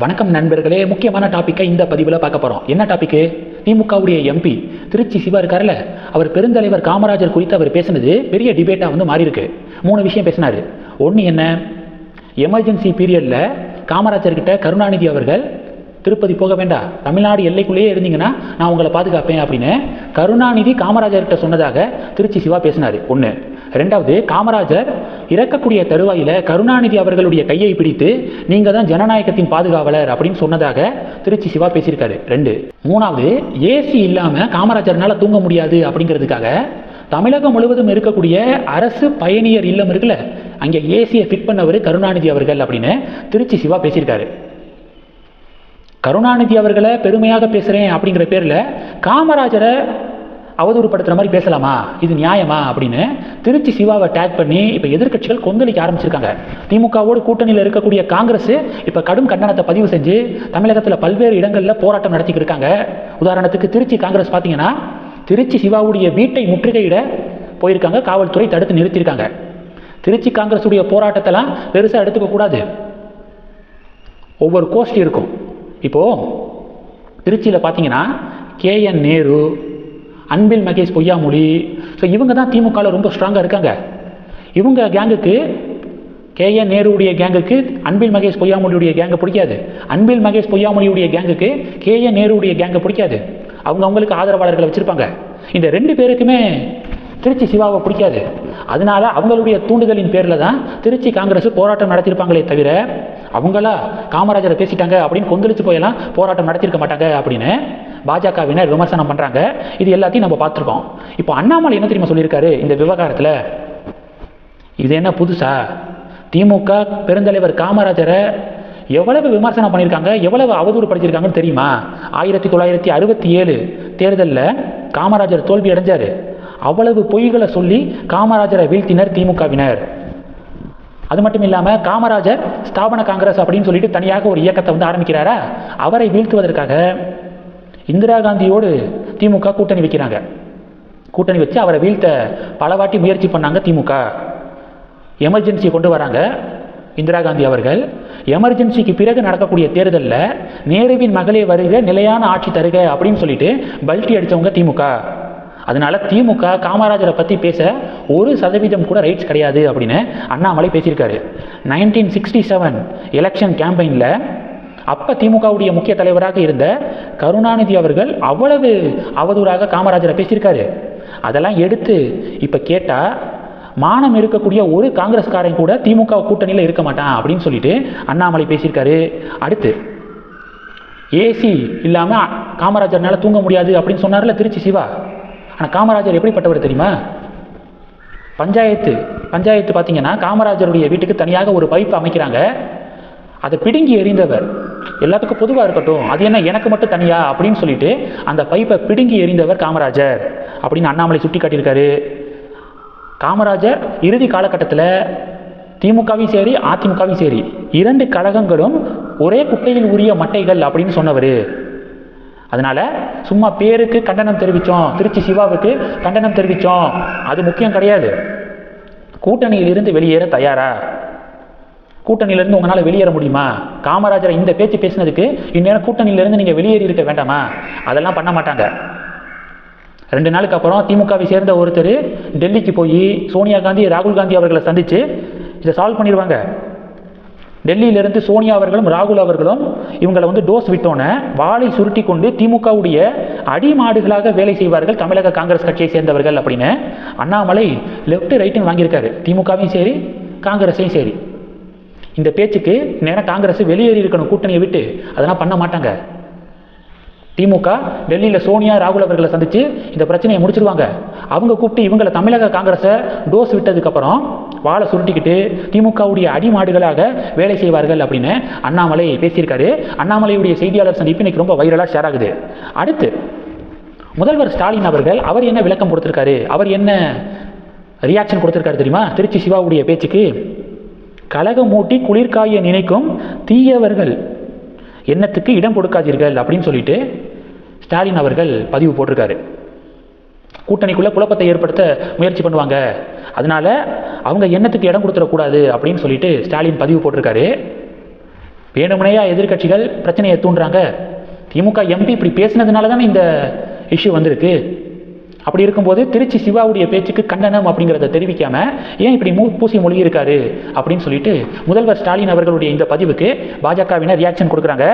வணக்கம் நண்பர்களே முக்கியமான டாப்பிக்கை இந்த பதிவில் பார்க்க போகிறோம் என்ன டாப்பிக்கு திமுகவுடைய எம்பி திருச்சி சிவா இருக்கார்ல அவர் பெருந்தலைவர் காமராஜர் குறித்து அவர் பேசினது பெரிய டிபேட்டாக வந்து மாறி இருக்கு மூணு விஷயம் பேசினார். ஒன்று என்ன? எமர்ஜென்சி பீரியடில் காமராஜர்கிட்ட கருணாநிதி அவர்கள் திருப்பதி போக வேண்டாம். தமிழ்நாடு எல்லைக்குள்ளேயே இருந்தீங்கன்னா நான் உங்களை பாதுகாப்பேன் அப்படின்னு கருணாநிதி காமராஜர்கிட்ட சொன்னதாக திருச்சி சிவா பேசினார். ஒன்று ரெண்டாவது காமராஜர் இறக்கக்கூடிய தருவாயில் கருணாநிதி அவர்களுடைய கையை பிடித்து நீங்கள் தான் ஜனநாயகத்தின் பாதுகாவலர் அப்படின்னு சொன்னதாக திருச்சி சிவா பேசியிருக்காரு. ரெண்டு. மூணாவது ஏசி இல்லாமல் காமராஜர்னால தூங்க முடியாது அப்படிங்கிறதுக்காக தமிழகம் முழுவதும் இருக்கக்கூடிய அரசு பயணியர் இல்லம் இருக்குல்ல அங்கே ஏசியை ஃபிட் பண்ணவர் கருணாநிதி அவர்கள் அப்படின்னு திருச்சி சிவா பேசியிருக்காரு. கருணாநிதி அவர்களை பெருமையாக பேசுகிறேன் அப்படிங்கிற பேரில் காமராஜரை அவதூறுப்படுத்துகிற மாதிரி பேசலாமா? இது நியாயமா? அப்படின்னு திருச்சி சிவாவை டேக் பண்ணி இப்போ எதிர்க்கட்சிகள் கொந்தளிக்க ஆரம்பிச்சிருக்காங்க. திமுகவோடு கூட்டணியில் இருக்கக்கூடிய காங்கிரஸ் இப்போ கடும் கண்டனத்தை பதிவு செஞ்சு தமிழகத்தில் பல்வேறு இடங்களில் போராட்டம் நடத்திக்கிட்டு இருக்காங்க. உதாரணத்துக்கு திருச்சி காங்கிரஸ் பார்த்தீங்கன்னா திருச்சி சிவாவுடைய வீட்டை முற்றுகையிட போயிருக்காங்க. காவல்துறை தடுத்து நிறுத்தியிருக்காங்க. திருச்சி காங்கிரஸுடைய போராட்டத்தெல்லாம் பெருசாக எடுத்துக்கக்கூடாது ஒவ்வொரு கோஷ்டி இருக்கும். இப்போது திருச்சியில் பார்த்தீங்கன்னா கேஎன் நேரு அன்பில் மகேஷ் பொய்யாமொழி. ஸோ இவங்க தான் திமுகவில் ரொம்ப ஸ்ட்ராங்காக இருக்காங்க. இவங்க கேங்குக்கு கே என் நேருடைய கேங்குக்கு அன்பில் மகேஷ் பொய்யாமொழியுடைய கேங்கை பிடிக்காது. அன்பில் மகேஷ் பொய்யாமொழியுடைய கேங்குக்கு கேஎன் நேருடைய கேங்கை பிடிக்காது. அவங்க அவங்களுக்கு ஆதரவாளர்களை வச்சுருப்பாங்க. இந்த ரெண்டு பேருக்குமே திருச்சி சிவாவை பிடிக்காது. அதனால அவங்களுடைய தூண்டுதலின் பேரில் தான் திருச்சி காங்கிரஸ் போராட்டம் நடத்தியிருப்பாங்களே தவிர அவங்களா காமராஜரை பேசிட்டாங்க அப்படின்னு கொந்தளிச்சு போயெல்லாம் போராட்டம் நடத்தியிருக்க மாட்டாங்க அப்படின்னு பாஜகவினர் விமர்சனம் பண்ணுறாங்க இது எல்லாத்தையும் நம்ம பார்த்துருக்கோம். இப்போ அண்ணாமலை என்ன தெரியுமா சொல்லியிருக்காரு இந்த விவகாரத்தில்? இது என்ன புதுசா? திமுக பெருந்தலைவர் காமராஜரை எவ்வளவு விமர்சனம் பண்ணியிருக்காங்க? எவ்வளவு அவதூறு படிச்சிருக்காங்கன்னு தெரியுமா? ஆயிரத்தி தொள்ளாயிரத்தி அறுபத்தி ஏழு தேர்தலில் காமராஜர் தோல்வி அடைஞ்சார். அவ்வளவு பொய்களை சொல்லி காமராஜரை வீழ்த்தினர் திமுகவினர். அது மட்டும் இல்லாமல் காமராஜர் ஸ்தாபன காங்கிரஸ் அப்படின்னு சொல்லிட்டு தனியாக ஒரு இயக்கத்தை வந்து ஆரம்பிக்கிறாரா? அவரை வீழ்த்துவதற்காக இந்திரா காந்தியோடு திமுக கூட்டணி வைக்கிறாங்க. கூட்டணி வச்சு அவரை வீழ்த்த பல வாட்டி முயற்சி பண்ணாங்க திமுக. எமர்ஜென்சி கொண்டு வராங்க இந்திரா காந்தி அவர்கள். எமர்ஜென்சிக்கு பிறகு நடக்கக்கூடிய தேர்தலில் நேருவின் மகளே வருக நிலையான ஆட்சி தருக அப்படின்னு சொல்லிட்டு பல்ட்டி அடித்தவங்க திமுக. அதனால திமுக காமராஜரை பற்றி பேச ஒரு சதவீதம் கூட ரைட்ஸ் கிடையாது அப்படின்னு அண்ணாமலை பேசியிருக்காரு. நைன்டீன் சிக்ஸ்டி செவன் எலெக்ஷன் கேம்பெயினில் அப்போ திமுகவுடைய முக்கிய தலைவராக இருந்த கருணாநிதி அவர்கள் அவ்வளவு அவதூறாக காமராஜரை பேசியிருக்காரு. அதெல்லாம் எடுத்து இப்போ கேட்டால் மானம் இருக்கக்கூடிய ஒரு காங்கிரஸ்காரன் கூட திமுக கூட்டணியில் இருக்க மாட்டான் அப்படின்னு சொல்லிட்டு அண்ணாமலை பேசியிருக்காரு. அடுத்து ஏசி இல்லாமல் காமராஜர்னால தூங்க முடியாது அப்படின்னு சொன்னார்ல திருச்சி சிவா. ஆனால் காமராஜர் எப்படிப்பட்டவர் தெரியுமா? பஞ்சாயத்து பஞ்சாயத்து பார்த்தீங்கன்னா காமராஜருடைய வீட்டுக்கு தனியாக ஒரு பைப் அமைக்கிறாங்க. அதை பிடுங்கி எறிந்தவர் எல்லாத்துக்கும் பொதுவாக இருக்கட்டும். அது என்ன எனக்கு மட்டும் தனியா? அப்படின்னு சொல்லிட்டு அந்த பைப்பை பிடுங்கி எறிந்தவர் காமராஜர். அப்படின்னு அண்ணாமலை சுட்டி காட்டியிருக்காரு காமராஜர் இறுதி காலகட்டத்தில் திமுகவும் சரி அதிமுகவும் சரி. இரண்டு கழகங்களும் ஒரே குட்டையில் உரிய மட்டைகள் அப்படின்னு சொன்னவர். அதனால சும்மா பேருக்கு கண்டனம் தெரிவித்தோம் திருச்சி சிவாவுக்கு கண்டனம் தெரிவித்தோம் அது முக்கியம் கிடையாது. கூட்டணியிலிருந்து வெளியேற தயாரா? கூட்டணியிலிருந்து உங்களால் வெளியேற முடியுமா? காமராஜரை இந்த பேச்சு பேசினதுக்கு இந்நேரம் கூட்டணியிலிருந்து நீங்கள் வெளியேறி இருக்க வேண்டாமா? அதெல்லாம் பண்ண மாட்டாங்க. ரெண்டு நாளுக்கு அப்புறம் திமுகவை சேர்ந்த ஒருத்தர் டெல்லிக்கு போய் சோனியா காந்தி ராகுல் காந்தி அவர்களை சந்தித்து இதை சால்வ் பண்ணிடுவாங்க. டெல்லியிலிருந்து சோனியா அவர்களும் ராகுல் அவர்களும் இவங்களை வந்து டோஸ் விட்டோன்னே வாளை சுருட்டி கொண்டு திமுகவுடைய அடிமாடுகளாக வேலை செய்வார்கள் தமிழக காங்கிரஸ் கட்சியை சேர்ந்தவர்கள் அப்படின்னு அண்ணாமலை லெஃப்ட் ரைட்டுன்னு வாங்கியிருக்காரு. திமுகவையும் சரி காங்கிரஸையும் சரி. இந்த பேச்சுக்கு நேரம் காங்கிரஸ் வெளியேறி இருக்கணும் கூட்டணியை விட்டு. அதெல்லாம் பண்ண மாட்டாங்க. திமுக டெல்லியில் சோனியா ராகுல் அவர்களை சந்தித்து இந்த பிரச்சனையை முடிச்சிருவாங்க. அவங்க கூப்பிட்டு இவங்களை தமிழக காங்கிரஸை டோஸ் விட்டதுக்கப்புறம் வாழை சுருட்டிக்கிட்டு திமுகவுடைய அடிமாடுகளாக வேலை செய்வார்கள் அப்படின்னு அண்ணாமலை பேசியிருக்காரு. அண்ணாமலையுடைய செய்தியாளர் சந்திப்பு இன்னைக்கு ரொம்ப வைரலாக ஷேர் ஆகுது. அடுத்து முதல்வர் ஸ்டாலின் அவர்கள் அவர் என்ன விளக்கம் கொடுத்துருக்காரு? அவர் என்ன ரியாக்ஷன் கொடுத்துருக்காரு தெரியுமா? திருச்சி சிவாவுடைய பேச்சுக்கு. கலகம் மூட்டி குளிர்காய நினைக்கும் தீயவர்கள் எண்ணத்துக்கு இடம் கொடுக்காதீர்கள் அப்படின்னு சொல்லிட்டு ஸ்டாலின் அவர்கள் பதிவு போட்டிருக்காரு. கூட்டணிக்குள்ளே குழப்பத்தை ஏற்படுத்த முயற்சி பண்ணுவாங்க. அதனால அவங்க எண்ணத்துக்கு இடம் கொடுத்துடக்கூடாது அப்படின்னு சொல்லிட்டு ஸ்டாலின் பதிவு போட்டிருக்காரு. வேணுமனையா எதிர்க்கட்சிகள் பிரச்சனையை தூண்டுறாங்க. திமுக எம்பி இப்படி பேசினதுனால தானே இந்த இஷ்யூ வந்திருக்கு. அப்படி இருக்கும்போது திருச்சி சிவாவுடைய பேச்சுக்கு கண்டனம் அப்படிங்கிறத தெரிவிக்காம ஏன் இப்படி மூ பூசி மொழியிருக்காரு? அப்படின்னு சொல்லிட்டு முதல்வர் ஸ்டாலின் அவர்களுடைய இந்த பதிவுக்கு பாஜகவினர் ரியாக்ஷன் கொடுக்குறாங்க.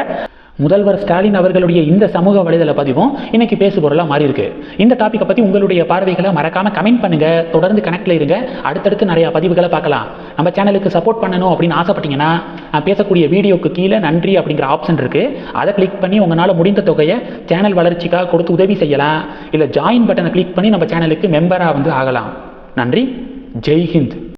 முதல்வர் ஸ்டாலின் அவர்களுடைய இந்த சமூக வலைதள பதிவும் இன்னைக்கு பேசு பொருளாக மாறி இருக்கு. இந்த டாப்பிக்கை பற்றி உங்களுடைய பார்வைகளை மறக்காம கமெண்ட் பண்ணுங்க. தொடர்ந்து கனெக்டில் இருங்க. அடுத்தடுத்து நிறைய பதிவுகளை பார்க்கலாம். நம்ம சேனலுக்கு சப்போர்ட் பண்ணணும் அப்படின்னு ஆசைப்பட்டீங்கன்னா நான் பேசக்கூடிய வீடியோக்கு கீழே நன்றி அப்படிங்கிற ஆப்ஷன் இருக்கு. அதை கிளிக் பண்ணி உங்களால் முடிந்த தொகையை சேனல் வளர்ச்சிக்காக கொடுத்து உதவி செய்யலாம். இல்லை ஜாயின் பட்டனை கிளிக் பண்ணி நம்ம சேனலுக்கு மெம்பராக வந்து ஆகலாம். நன்றி. ஜெய்ஹிந்த்